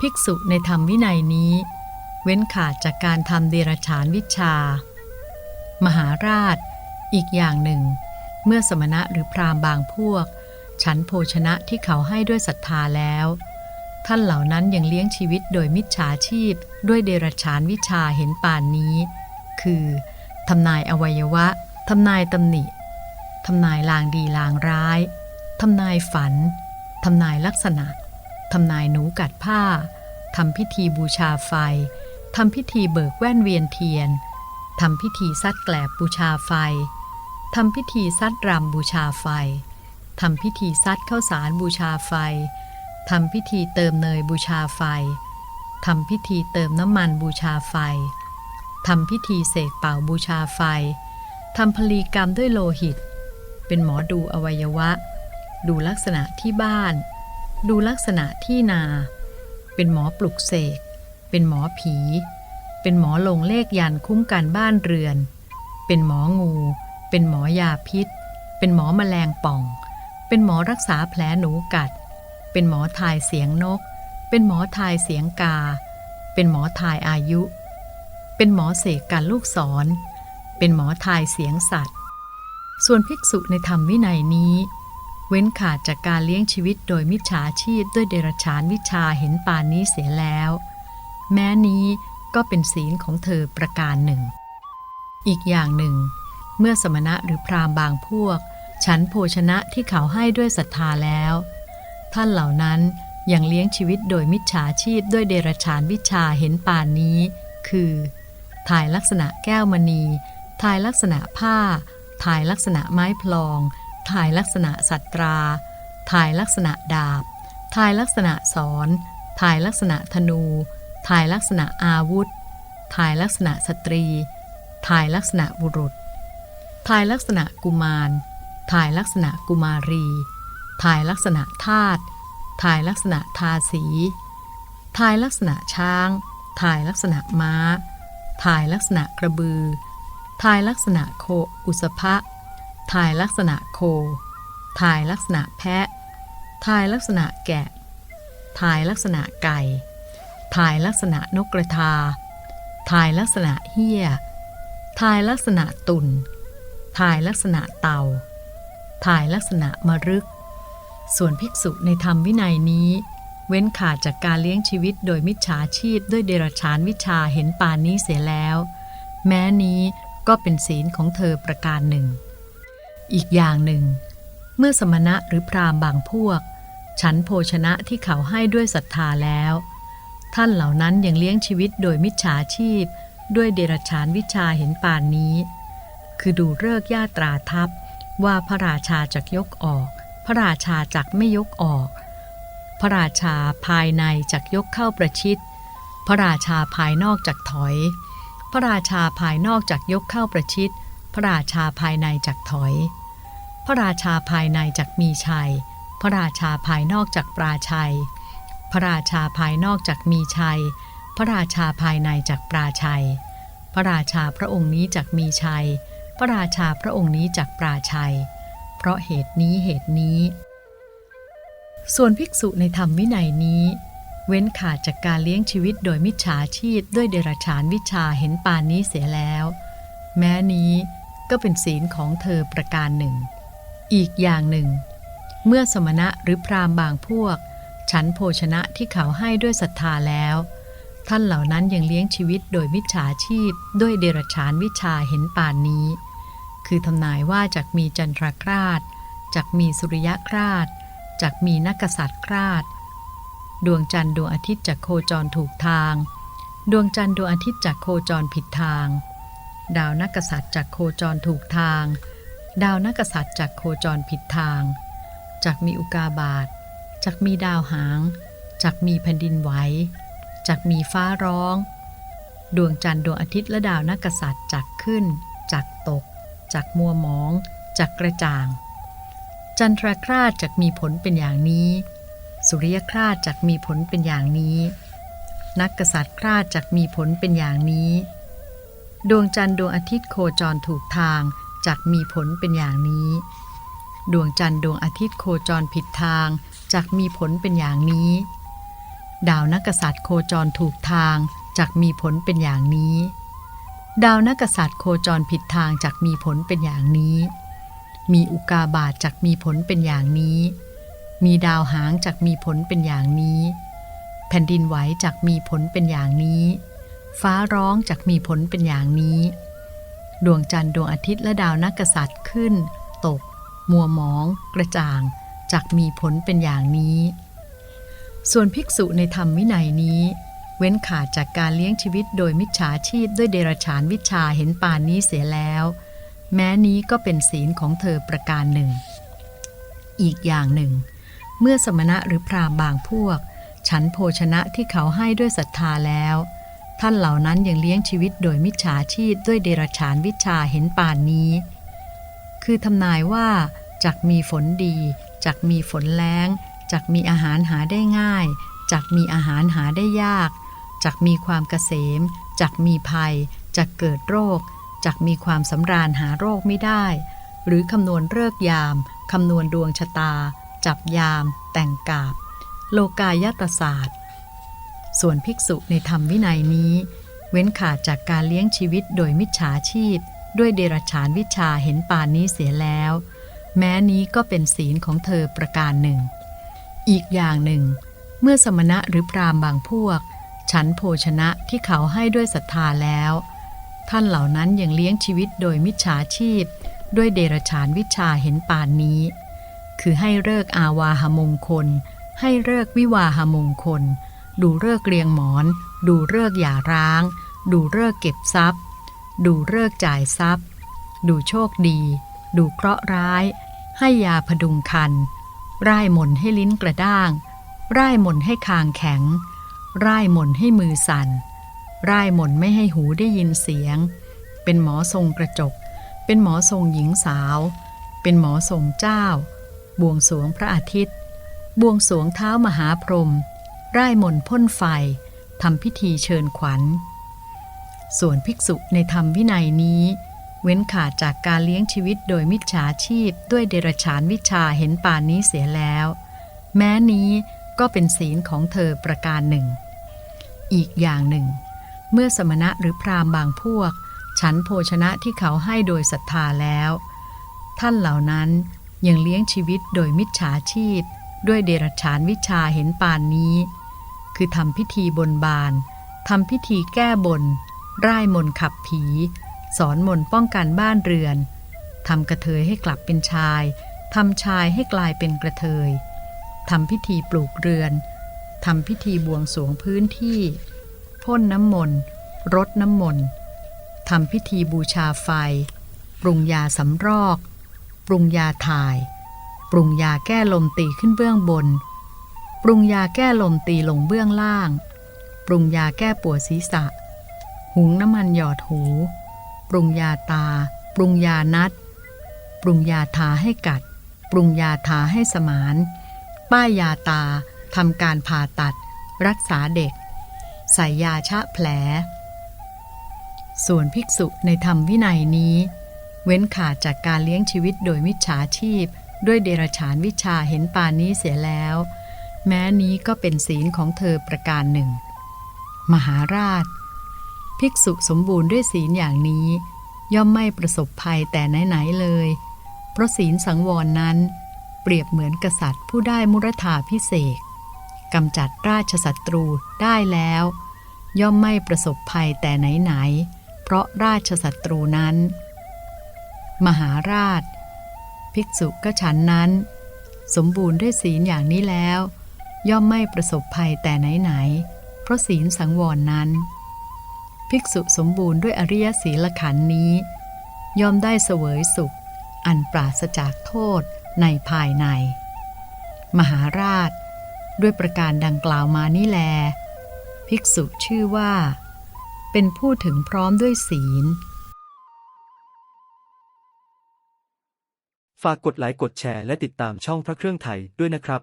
ภิกษุในธรรมวินัยนี้ เว้นขาดจากการทำเดรจฉานวิชา มหาราช อีกอย่างหนึ่ง เมื่อสมณะหรือพราหมณ์บางพวก ฉันโภชนะที่เขาให้ด้วยศรัทธาแล้ว ท่านเหล่านั้นยังเลี้ยงชีวิตโดยมิจฉาชีพ ด้วยเดรัจฉานวิชาเห็นป่านนี้ คือทำนายอวัยวะทำนายตำหนิทำนายลางดีลางร้ายทำนายฝันทำนายลักษณะ ทำนายหนูกัดผ้าทำพิธีบูชาไฟทำพิธีเบิกแว่นเวียนเทียนทำพิธีซัดแกลบบูชาไฟทำพิธีซัดรำบูชาไฟทำพิธีซัดข้าวสารบูชาไฟทำพิธีเติมเนยบูชาไฟทำพิธีเติมน้ำมันบูชาไฟทำพิธีเสกเป่าบูชาไฟทำพลีกรรมด้วยโลหิต เป็นหมอดูอวัยวะ ดูลักษณะที่บ้าน ดูลักษณะที่นา เป็นหมอปลุกเสก เป็นหมอผี เป็นหมอลงเลขยันคุ้มกันบ้านเรือน เป็นหมองู เป็นหมอยาพิษ เป็นหมอแมลงป่อง เป็นหมอรักษาแผลหนูกัด เป็นหมอทายเสียงนก เป็นหมอทายเสียงกา เป็นหมอทายอายุ เป็นหมอเสกการลูกศร เป็นหมอทายเสียงสัตว์ ส่วนภิกษุในธรรมวินัยนี้ เว้นขาดจากการเลี้ยงชีวิตโดยมิจฉาชีพด้วยเดรัจฉานวิชาเห็นปานนี้เสียแล้ว แม้นี้ก็เป็นศีลของเธอประการหนึ่ง อีกอย่างหนึ่ง เมื่อสมณะหรือพราหมณ์บางพวก ฉันโภชนะที่เขาให้ด้วยศรัทธาแล้ว ท่านเหล่านั้นยังเลี้ยงชีวิตโดยมิจฉาชีพด้วยเดรัจฉานวิชาเห็นปานนี้ คือ ถ่ายลักษณะแก้วมณี ถ่ายลักษณะผ้า ถ่ายลักษณะไม้พลอง ถ่ายลักษณะสัตรา ถ่ายลักษณะดาบ ถ่ายลักษณะสอน ถ่ายลักษณะธนู ถ่ายลักษณะอาวุธ ถ่ายลักษณะสตรี ถ่ายลักษณะบุรุษ ถ่ายลักษณะกุมาร ถ่ายลักษณะกุมารี ถ่ายลักษณะทาตถ่ายลักษณะทาสี ถ่ายลักษณะช้าง ถ่ายลักษณะม้า ถ่ายลักษณะกระบือ ถ่ายลักษณะโคอุสภะ ถ่ายลักษณะโค ถ่ายลักษณะแพะ ถ่ายลักษณะแกะ ถ่ายลักษณะไก่ ถ่ายลักษณะนกกระทา ถ่ายลักษณะเหี้ย ถ่ายลักษณะตุ่นถ่ายลักษณะเต่าถ่ายลักษณะมรึก ส่วนภิกษุในธรรมวินัยนี้ เว้นขาดจากการเลี้ยงชีวิตโดยมิจฉาชีพด้วยเดรัจฉานวิชาเห็นปานนี้เสียแล้ว แม้นี้ก็เป็นศีลของเธอประการหนึ่ง อีกอย่างหนึ่ง เมื่อสมณะหรือพราหมณ์บางพวก ฉันโภชนะที่เขาให้ด้วยศรัทธาแล้ว ท่านเหล่านั้นยังเลี้ยงชีวิตโดยมิจฉาชีพ ด้วยเดรัจฉานวิชาเห็นปานนี้ คือดูเลิกญาตราทัพว่าพระราชาจักยกออก พระราชาจักไม่ยกออก พระราชาภายในจักยกเข้าประชิด พระราชาภายนอกจักถอย พระราชาภายนอกจักยกเข้าประชิด ระราชาภายในจักถอย พระราชาภายในจักมีชัย พระราชาภายนอกจักปราชัย พระราชาภายนอกจักมีชัย พระราชาภายในจักปราชัย พระราชาพระองค์นี้จักมีชัย พระราชาพระองค์นี้จักปราชัย เพราะเหตุนี้เหตุนี้ ส่วนภิกษุในธรรมวินัยนี้เว้นขาดจากการเลี้ยงชีวิตโดยมิจฉาชีพด้วยเดรัจฉานวิชาเห็นปานนี้เสียแล้ว แม้นี้ ก็เป็นศีลของเธอประการหนึ่ง อีกอย่างหนึ่ง เมื่อสมณะหรือพราหมณ์บางพวก ฉันโภชนะที่เขาให้ด้วยศรัทธาแล้ว ท่านเหล่านั้นยังเลี้ยงชีวิตโดยมิจฉาชีพ ด้วยเดรัจฉานวิชาเห็นป่านนี้ คือทำนายว่าจากมีจันทราคราชจากมีสุริยคราชจากมีนักกษัตริย์คราชดวงจันทร์ดวงอาทิตย์จากโคจรถูกทาง ดวงจันทร์ดวงอาทิตย์จากโคจรผิดทาง ดาวนักกษัตริย์จากโคจรถูกทาง ดาวนักกษัตริย์จากโคจรผิดทาง จากมีอุกาบาตจากมีดาวหาง จากมีแผ่นดินไหวจากมีฟ้าร้อง ดวงจันทร์ดวงอาทิตย์และดาวนักกษัตริย์จากขึ้น จากตก จากมัวหมอง จากกระจ่าง จันทราคราชจากมีผลเป็นอย่างนี้ สุริยคราชจากมีผลเป็นอย่างนี้ นักกษัตริย์คราชจากมีผลเป็นอย่างนี้ ดวงจันทร์ดวงอาทิตย์โคจรถูกทางจากมีผลเป็นอย่างนี้ ดวงจันทร์ดวงอาทิตย์โคจรผิดทางจากมีผลเป็นอย่างนี้ ดาวนักษัตริย์โคจรถูกทางจากมีผลเป็นอย่างนี้ ดาวนักษัตริย์โคจรผิดทางจากมีผลเป็นอย่างนี้ มีอุกาบาตจากมีผลเป็นอย่างนี้ มีดาวหางจากมีผลเป็นอย่างนี้ แผ่นดินไหวจากมีผลเป็นอย่างนี้ ฟ้าร้องจากมีผลเป็นอย่างนี้ ดวงจันทร์ดวงอาทิตย์และดาวนักษัตริย์ขึ้น ตก มัวหมอง กระจ่างจากมีผลเป็นอย่างนี้ ส่วนภิกษุในธรรมวินัยนี้ เว้นขาดจากการเลี้ยงชีวิตโดยมิจฉาชีพด้วยเดรัจฉานวิชาเห็นป่านนี้เสียแล้ว แม้นี้ก็เป็นศีลของเธอประการหนึ่ง อีกอย่างหนึ่ง เมื่อสมณะหรือพราหมณ์บางพวก ฉันโภชนะที่เขาให้ด้วยศรัทธาแล้ว ท่านเหล่านั้นยังเลี้ยงชีวิตโดยมิจฉาชีพด้วยเดรัจฉานวิชาเห็นป่านนี้ คือทำนายว่าจากมีฝนดีจากมีฝนแล้งจากมีอาหารหาได้ง่ายจากมีอาหารหาได้ยากจากมีความเกษมจากมีภัยจากเกิดโรคจากมีความสำราญหาโรคไม่ได้ หรือคำนวณเลิกยามคำนวณดวงชะตา จับยาม แต่งกาบ โลกายตศาสตร์ ส่วนภิกษุในธรรมวินัยนี้ เว้นขาดจากการเลี้ยงชีวิตโดยมิจฉาชีพ ด้วยเดรัจฉานวิชาเห็นปานนี้เสียแล้ว แม้นี้ก็เป็นศีลของเธอประการหนึ่ง อีกอย่างหนึ่ง เมื่อสมณะหรือพราหมณ์บางพวก ฉันโภชนะที่เขาให้ด้วยศรัทธาแล้ว ท่านเหล่านั้นยังเลี้ยงชีวิตโดยมิจฉาชีพ ด้วยเดรัจฉานวิชาเห็นปานนี้ คือให้เลิกอาวาหมงคล ให้เลิกวิวาหมงคล ดูเลิกเรียงหมอน ดูเลิกหย่าร้าง ดูเลิกเก็บทรัพย์ ดูเลิกจ่ายทรัพย์ ดูโชคดี ดูเคราะห์ร้าย ให้ยาพดุงคัน ร่ายมนให้ลิ้นกระด้าง ร่ายมนให้คางแข็ง ร่ายมนให้มือสั่น ร่ายมนไม่ให้หูได้ยินเสียง เป็นหมอทรงกระจก เป็นหมอทรงหญิงสาว เป็นหมอทรงเจ้า บวงสรวงพระอาทิตย์ บวงสรวงเท้ามหาพรหม ร่ายมนพ่นไฟทำพิธีเชิญขวัญ ส่วนภิกษุในธรรมวินัยนี้ เว้นขาดจากการเลี้ยงชีวิตโดยมิจฉาชีพ ด้วยเดรัจฉานวิชาเห็นป่านนี้เสียแล้ว แม้นี้ก็เป็นศีลของเธอประการหนึ่ง อีกอย่างหนึ่ง เมื่อสมณะหรือพราหมณ์บางพวก ฉันโภชนะที่เขาให้โดยศรัทธาแล้ว ท่านเหล่านั้นยังเลี้ยงชีวิตโดยมิจฉาชีพ ด้วยเดรัจฉานวิชาเห็นป่านนี้ คือทำพิธีบนบานทำพิธีแก้บน ร่ายมนขับผี สอนมนป้องกันบ้านเรือนทำกระเทยให้กลับเป็นชายทำชายให้กลายเป็นกระเทยทำพิธีปลูกเรือนทำพิธีบวงสวงพื้นที่ พ่นน้ำมนต์รดน้ำมนต์ทำพิธีบูชาไฟ ปรุงยาสำรอก ปรุงยาถ่าย ปรุงยาแก้ลมตีขึ้นเบื้องบน ปรุงยาแก้ลมตีลงเบื้องล่าง ปรุงยาแก้ปวดศีรษะ หุงน้ำมันหยอดหู ปรุงยาตา ปรุงยานัด ปรุงยาทาให้กัด ปรุงยาทาให้สมาน ป้ายยาตาทำการผ่าตัด รักษาเด็ก ใส่ยาชะแผล ส่วนภิกษุในธรรมวินัยนี้ เว้นขาดจากการเลี้ยงชีวิตโดยมิจฉาชีพ ด้วยเดรฉานวิชาเห็นปานนี้เสียแล้ว แม้นี้ก็เป็นศีลของเธอประการหนึ่ง มหาราช ภิกษุสมบูรณ์ด้วยศีลอย่างนี้ ย่อมไม่ประสบภัยแต่ไหนๆเลย เพราะศีลสังวรนั้น เปรียบเหมือนกษัตริย์ผู้ได้มุรธาพิเศษกำจัดราชศัตรูได้แล้ว ย่อมไม่ประสบภัยแต่ไหนๆเพราะราชศัตรูนั้น มหาราช ภิกษุก็ฉันนั้น สมบูรณ์ด้วยศีลอย่างนี้แล้ว ย่อมไม่ประสบภัยแต่ไหนๆเพราะศีลสังวรนั้น ภิกษุสมบูรณ์ด้วยอริยศีลขันธ์นี้ ย่อมได้เสวยสุข อันปราศจากโทษในภายใน มหาราช ด้วยประการดังกล่าวมานี่แล ภิกษุชื่อว่า เป็นผู้ถึงพร้อมด้วยศีล ฝากกดไลค์กดแชร์และติดตามช่องพระเครื่องไทยด้วยนะครับ